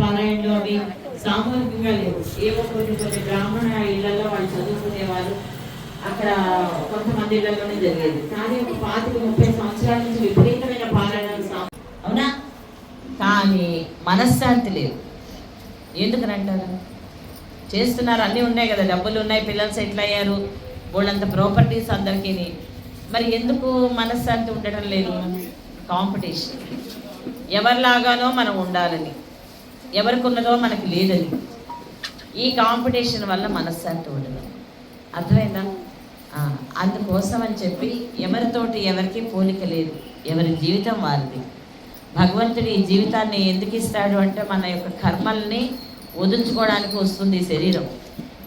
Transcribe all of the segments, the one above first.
పారాయణలో అవి సామూహికంగా లేవు. ఏవో కొన్ని కొన్ని బ్రాహ్మణ ఇళ్ళలో వాళ్ళు చదువుకునేవారు అక్కడ కొంతమంది ఇళ్ళలోనే జరిగేది. కానీ ఒక పాతిక ముప్పై సంవత్సరాల నుంచి విపరీతమైన పారాయణాలు అవునా? కానీ మనశ్శాంతి లేదు. ఎందుకనంటారు? చేస్తున్నారు అన్నీ ఉన్నాయి కదా. డబ్బులు ఉన్నాయి పిల్లలు సెటిల్ అయ్యారు వాళ్ళంత ప్రాపర్టీస్ అందరికీ. మరి ఎందుకు మనశ్శాంతి ఉండటం లేదు? కాంపిటీషన్. ఎవరిలాగానో మనం ఉండాలని. ఎవరికి ఉన్నదో మనకి లేదని ఈ కాంపిటీషన్ వల్ల మనశ్శాంతి ఉండదు అర్థమైందా? అందుకోసం అని చెప్పి ఎవరితోటి ఎవరికి పోలిక లేదు. ఎవరి జీవితం వారిది. భగవంతుడు ఈ జీవితాన్ని ఎందుకు ఇస్తాడు అంటే మన యొక్క కర్మల్ని వదులుచుకోవడానికి వస్తుంది ఈ శరీరం.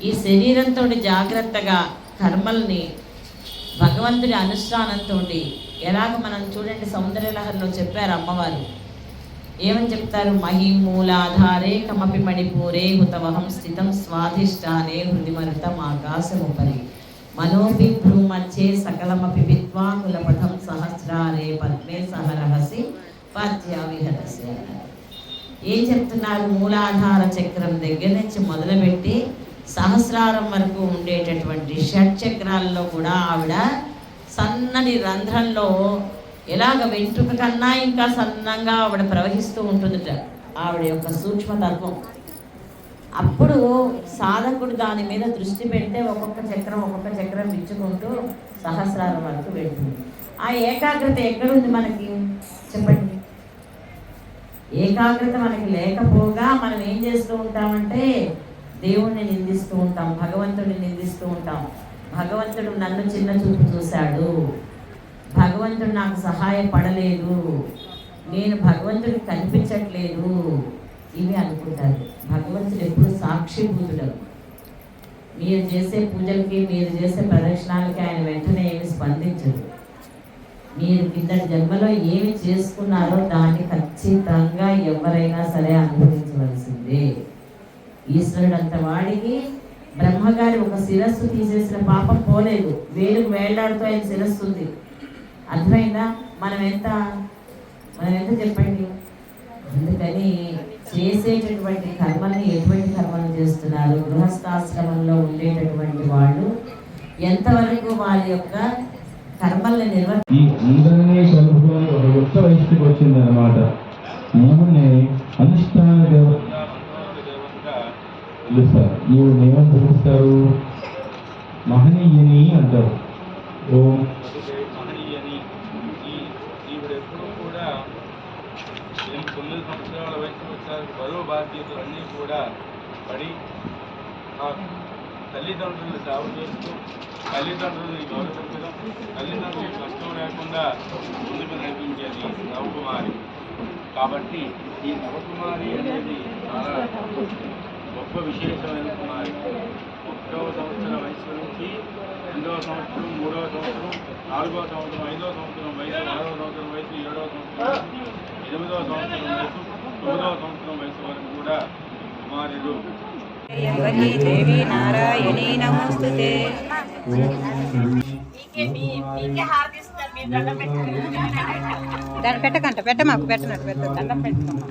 ఈ శరీరంతో జాగ్రత్తగా కర్మల్ని భగవంతుడి అనుష్ఠానంతో ఎలాగ మనం చూడండి సౌందర్యలహరిలో చెప్పారు అమ్మవారు. ఏమని చెప్తారు? మహిమూలాధారే కమపి మణిపూరే హుతవహం స్థితం స్వాధిష్టానే హృదిమరుతం ఆకాశముపరి. మనోపి భ్రూమచ్చే సకలమపి విద్వా కులపథం సహస్రారే పద్మే సహరహసి రహసి విహరసి ఏం చెప్తున్నారు? మూలాధార చక్రం దగ్గర నుంచి మొదలుపెట్టి సహస్రారం వరకు ఉండేటటువంటి షట్ చక్రాల్లో కూడా ఆవిడ సన్నని రంధ్రంలో ఎలాగ వెంట్రుక కన్నా ఇంకా సన్నంగా ఆవిడ ప్రవహిస్తూ ఉంటుందిట. ఆవిడ యొక్క సూక్ష్మతత్వం అప్పుడు సాధకుడు దాని మీద దృష్టి పెడితే ఒక్కొక్క చక్రం ఒక్కొక్క చక్రం విచ్చుకుంటూ సహస్రాల వరకు వెళ్తుంది. ఆ ఏకాగ్రత ఎక్కడుంది మనకి? చెప్పండి. ఏకాగ్రత మనకి లేకపోగా మనం ఏం చేస్తూ ఉంటామంటే దేవుణ్ణి నిందిస్తూ ఉంటాం భగవంతుడిని నిందిస్తూ ఉంటాం. భగవంతుడు నన్ను చిన్న చూపు చూశాడు. భగవంతుడు నాకు సహాయపడలేదు నేను భగవంతుడికి కనిపించట్లేదు ఇవి అనుకుంటారు. భగవంతుడు ఎప్పుడు సాక్షిభూతుడు మీరు చేసే పూజలకి మీరు చేసే ప్రదక్షిణాలకి ఆయన వెంటనే ఏమి స్పందించదు మీరు కిందటి జన్మలో ఏమి చేసుకున్నారో దాన్ని ఖచ్చితంగా ఎవరైనా సరే అనుభవించవలసిందే. ఈశ్వరుడు అంత వాడికి బ్రహ్మగారి ఒక శిరస్సు తీసేసిన పాపం పోలేదు. వేలుకు వేళ్ళాడుతూ ఆయన శిరస్సు ఉంది అర్థమైందా? మనం ఎంత మనం ఎంత చెప్పండి? అందుకని చేసేటటువంటి కర్మల్ని ఎటువంటి కర్మలు చేస్తున్నారు? గృహస్థాశ్రమంలో ఉండేటటువంటి వాళ్ళు ఎంతవరకు వారి యొక్క కర్మల్ని నిర్వ అందరినీ కలుపుకొని ఒక వయసుకి వచ్చింది అనమాట అనుష్ఠాన దేవతగా పిలుస్తారు పిలుస్తారు? మహనీయుని అంటారు. ఓం మహనీయని ఈ ఈవిడ ఎప్పుడూ కూడా నేను తొమ్మిది సంవత్సరాల వయసు వచ్చాక బరువు బాధ్యతలన్నీ కూడా పడి తల్లిదండ్రులు సేవ చేస్తూ తల్లిదండ్రులని గౌరవించడం తల్లిదండ్రులు కష్టం లేకుండా ముందుకు నడిపించేది నవకుమారి. కాబట్టి ఈ నవకుమారి అనేది చాలా గొప్ప విశేషమైన కుమారి. ఒకటవ సంవత్సరం వయసు నుంచి రెండవ సంవత్సరం మూడవ సంవత్సరం నాలుగవ సంవత్సరం ఐదవ సంవత్సరం వయసు ఆరవ సంవత్సరం వయసు ఏడవ సంవత్సరం ఎనిమిదవ సంవత్సరం వయసు తొమ్మిదవ సంవత్సరం వయసు వరకు కూడా కుమారుడు. దాన్ని పెట్టకంట పెట్ట మాకు పెట్టనట్టు పెద్ద దండం పెట్టుకోమా